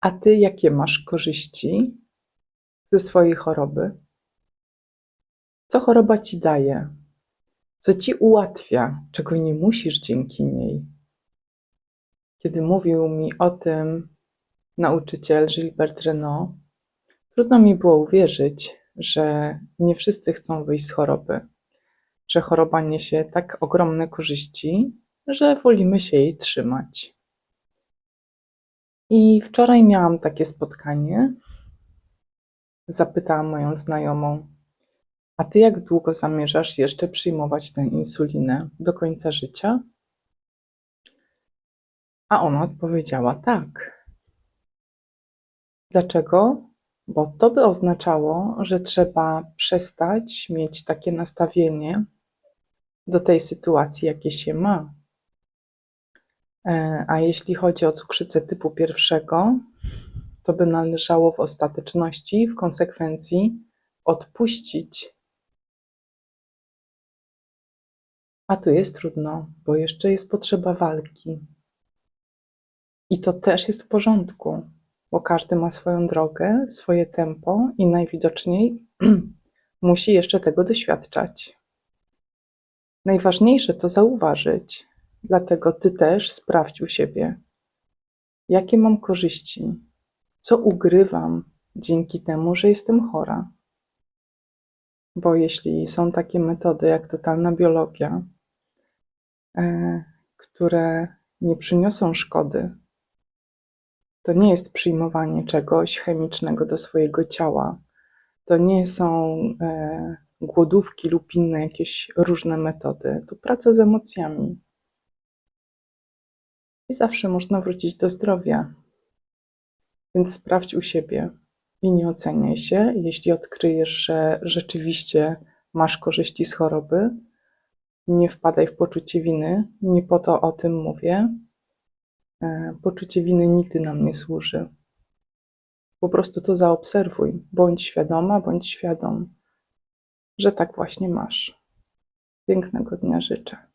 A ty jakie masz korzyści ze swojej choroby? Co choroba ci daje? Co ci ułatwia, czego nie musisz dzięki niej? Kiedy mówił mi o tym nauczyciel Gilbert Renault, trudno mi było uwierzyć, że nie wszyscy chcą wyjść z choroby, że choroba niesie tak ogromne korzyści, że wolimy się jej trzymać. I wczoraj miałam takie spotkanie. Zapytałam moją znajomą, a ty jak długo zamierzasz jeszcze przyjmować tę insulinę? Do końca życia? A ona odpowiedziała tak. Dlaczego? Bo to by oznaczało, że trzeba przestać mieć takie nastawienie do tej sytuacji, jakie się ma. E, A jeśli chodzi o cukrzycę typu pierwszego, to by należało w ostateczności, w konsekwencji odpuścić. A tu jest trudno, bo jeszcze jest potrzeba walki. I to też jest w porządku, bo każdy ma swoją drogę, swoje tempo i najwidoczniej musi jeszcze tego doświadczać. Najważniejsze to zauważyć, dlatego ty też sprawdź u siebie, jakie mam korzyści, co ugrywam dzięki temu, że jestem chora. Bo jeśli są takie metody jak totalna biologia, e, które nie przyniosą szkody, to nie jest przyjmowanie czegoś chemicznego do swojego ciała. To nie są e, głodówki lub inne jakieś różne metody. To praca z emocjami. I zawsze można wrócić do zdrowia. Więc sprawdź u siebie i nie oceniaj się. Jeśli odkryjesz, że rzeczywiście masz korzyści z choroby, nie wpadaj w poczucie winy. Nie po to o tym mówię. E, Poczucie winy nigdy nam nie służy. Po prostu to zaobserwuj. Bądź świadoma, bądź świadom, że tak właśnie masz. Pięknego dnia życzę.